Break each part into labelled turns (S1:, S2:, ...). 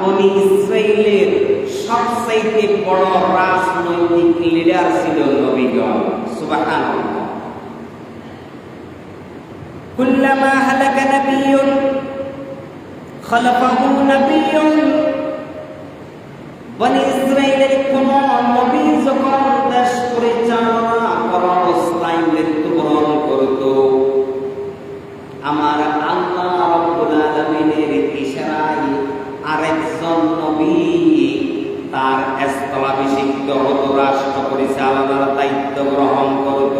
S1: বনি ইসরায়েলের সবচাইতে বড় রাজনৈতিক লিডার ছিল নবীগণ সুবহানাল্লাহ। কুল্লামা হালাকা নাবিয়্যুন খলফাহু নাবিয়্যুন বনি ইসরায়েলের কোন নবী আমার আল্লাহ ইশারায় আরেকজন নবী তার স্থলাভিষিক্ত হতো রাষ্ট্র পরিচালনার দায়িত্ব গ্রহণ করত।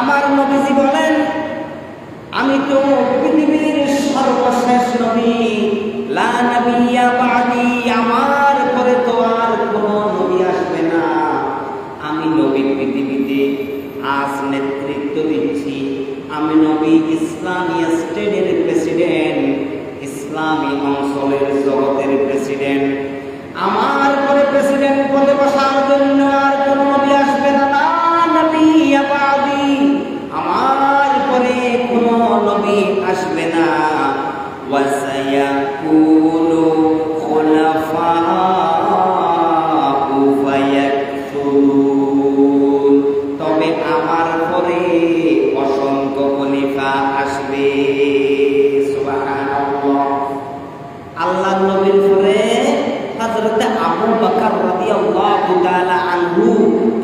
S1: আমার নবীজি বলেন, আমি তো পৃথিবীর সর্বশেষ নবী। আমি নবী ইসলামী স্টেটের প্রেসিডেন্ট, ইসলামী অঞ্চলের জগতের প্রেসিডেন্ট। আমার পরে প্রেসিডেন্ট পদে বসার জন্য আর কোন নবী আসবে না নবী আমার পরে কোন নবী আসবে না। ওয়াসায়াকুলু খুলাফাউ সুবহানাল্লাহ। আল্লাহ নবীর পরে হযরতে আবু বকর রাদিয়াল্লাহু তাআলা আনহু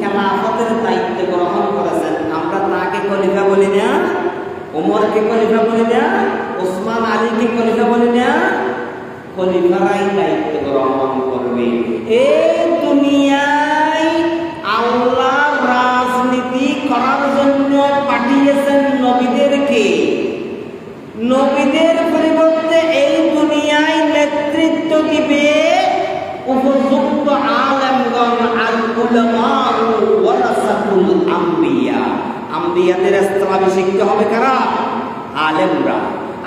S1: খেলাফতের দায়িত্ব গ্রহণ করেছেন। আমরা তাকে খলিফা বলি না ওমরকে খলিফা বলি না ওসমান আলীকে খলিফা বলি না, খলিফারাই দায়িত্ব গ্রহণ করবে। এই দুনিয়ায় আল্লাহ রাজনীতি করার জন্য পাঠিয়েছেন নবীদেরকে। নবীদের পরিবর্তে এই দুনিয়ায় নেতৃত্ব দিবে উপযুক্ত আলেমগণ আর ওয়ারাসাতুল আম্বিয়া। আম্বিয়াদের স্থলাভিষিক্ত হবে কারা? আলেমরা।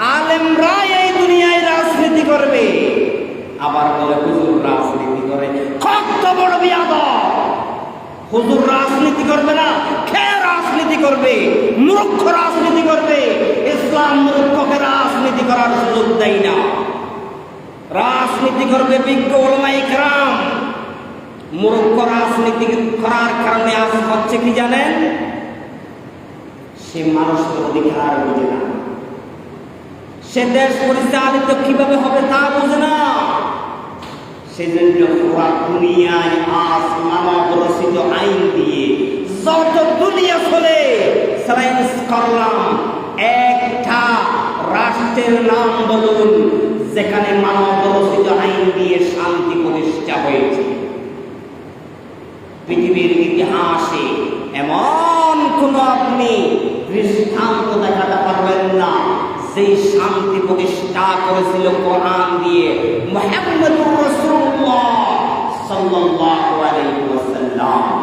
S1: আলেমরা এই দুনিয়ায় রাজনীতি করবে। আবার বলে হুজুর রাজনীতি করে। কত বড় বিয়াদ হুজুর রাজনীতি করবে না খে রাজনীতি করবে? মূর্খ রাজনীতি করবে। ইসলাম রাজনীতি করার সুযোগ দেয় না। রাজনীতি করবে বিজ্ঞ ওলমাই কেরাম। মূর্খ রাজনীতি করার কারণে আজ হচ্ছে কি জানেন? সে মানুষের অধিকার বুঝে না। সে দেশ পরিচালিত কীভাবে হবে তা বুঝে না। সেজন্য দুনিয়ায় আজ মানব রাষ্ট্রের নাম বলুন, যেখানে মানব রচিত আইন দিয়ে শান্তি প্রতিষ্ঠা হয়েছে। পৃথিবীর ইতিহাসে এমন কোন আপনি দৃষ্টান্ত দেখাতে পারবেন না সেই শান্তি প্রতিষ্ঠা করেছিল কোরআন দিয়ে মোহাম্মদুর রাসূলুল্লাহ সাল্লাল্লাহু আলাইহি ওয়াসাল্লাম।